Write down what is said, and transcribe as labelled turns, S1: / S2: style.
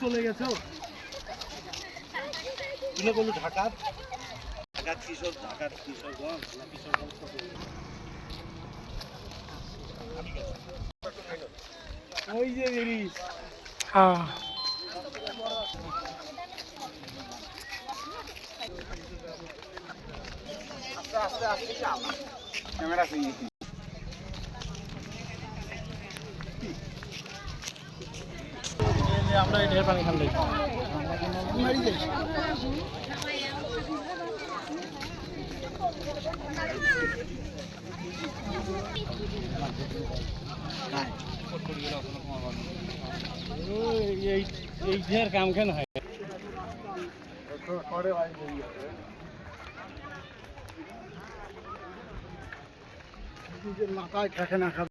S1: চলে ঢাকার? ঢাকার কৃষক ঢাকার কৃষকগঞ্জ কৃষকগঞ্জ ওই যে বেরিস
S2: হ্যাঁ
S1: ক্যামেরা
S2: আমরা এই ঢের পানি খান লই এই এই ঢের কাম কেন হয়?
S1: মাথায় থাকে না